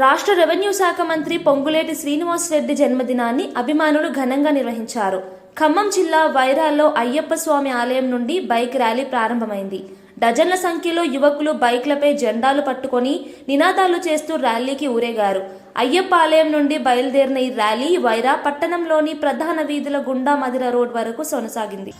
రాష్ట్ర రెవెన్యూ శాఖ మంత్రి పొంగులేటి శ్రీనివాసరెడ్డి జన్మదినాన్ని అభిమానులు ఘనంగా నిర్వహించారు. ఖమ్మం జిల్లా వైరాల్లో అయ్యప్ప స్వామి ఆలయం నుండి బైక్ ర్యాలీ ప్రారంభమైంది. డజన్ల సంఖ్యలో యువకులు బైక్లపై జెండాలు పట్టుకొని నినాదాలు చేస్తూ ర్యాలీకి ఊరేగారు. అయ్యప్ప ఆలయం నుండి బయలుదేరిన ఈ ర్యాలీ వైరా పట్టణంలోని ప్రధాన వీధుల గుండా మదిర రోడ్ వరకు కొనసాగింది.